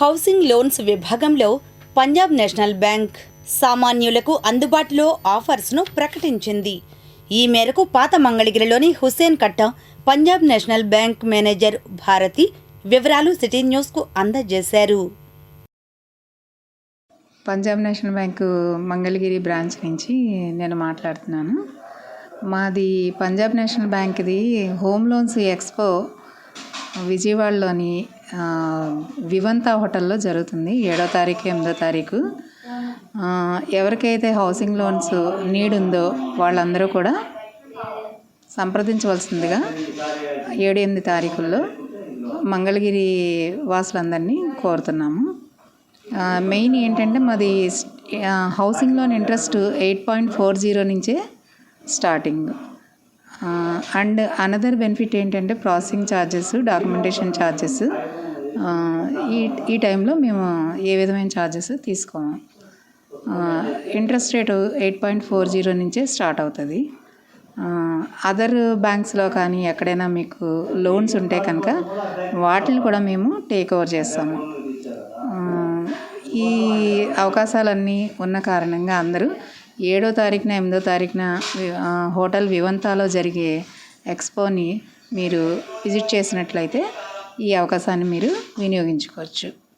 Housing loans విభాగంలో Punjab national bank సామాన్యులకు అందుబాటులో ఆఫర్స్ను ప్రకటించింది. ఈ మేరకు పాత మంగళగిరిలోని Hussain Katta Punjab national bank manager Bharathi వివరాలు సిటీ న్యూస్కు అందజేశారు. Punjab national bank Mangalagiri branch నుంచి నేను మాట్లాడుతున్నాను. మాది పంజాబ్ నేషనల్ బ్యాంక్ది హోమ్ లోన్స్ ఎక్స్పో విజయవాడలోని వివంత హోటల్లో జరుగుతుంది. ఏడో తారీఖు ఎనిమిదో తారీఖు. ఎవరికైతే హౌసింగ్ లోన్స్ నీడ్ ఉందో వాళ్ళందరూ కూడా సంప్రదించవలసిందిగా ఏడు ఎనిమిది తారీఖుల్లో మంగళగిరి వాసులందరినీ కోరుతున్నాము. మెయిన్ ఏంటంటే మాది housing loan interest eight point four zero నుంచే స్టార్టింగ్. అండ్ అనదర్ బెనిఫిట్ ఏంటంటే ప్రాసెసింగ్ ఛార్జెస్ డాక్యుమెంటేషన్ ఛార్జెస్ ఈ ఈ టైంలో మేము ఏ విధమైన ఛార్జెస్ తీసుకోము. Interest rate eight point four zero నుంచే స్టార్ట్ అవుతుంది. అదర్ బ్యాంక్స్లో కానీ ఎక్కడైనా మీకు లోన్స్ ఉంటే కనుక వాటిని కూడా మేము టేక్ ఓవర్ చేస్తాము. ఈ అవకాశాలన్నీ ఉన్న కారణంగా అందరూ ఏడో తారీఖున ఎనిమిదో తారీఖున హోటల్ వివంతాలో జరిగే ఎక్స్పోని మీరు విజిట్ చేసినట్లయితే ఈ అవకాశాన్ని మీరు వినియోగించుకోవచ్చు.